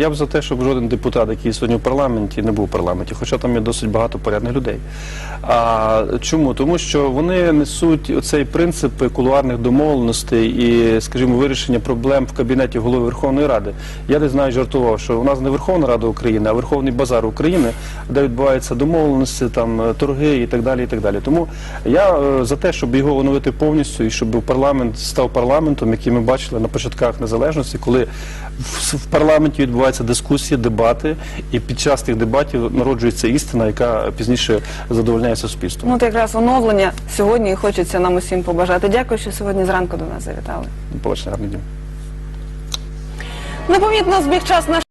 Я б за те, щоб жоден депутат, який сьогодні в парламенті, не був в парламенті, хоча там є досить багато порядних людей. А чому? Тому що вони несуть оцей принцип кулуарних домовленостей і, скажімо, вирішення проблем в кабінеті голови Верховної Ради. Я десь навіть жартував, що у нас не Верховна Рада України, а Верховний базар України, де відбуваються домовленості, там торги і так далі. І так далі. Тому я е, за те, щоб його оновити повністю і щоб парламент став парламентом, який ми бачили на початках незалежності, коли в, парламенті відбуваються дискусії, дебати, і під час тих дебатів народжується істина, яка пізніше задовольняє суспільство. Ну, от якраз оновлення сьогодні і хочеться нам усім побажати. Дякую, що сьогодні зранку до нас завітали. Побачення гарний день. Непомітно збіг час наш.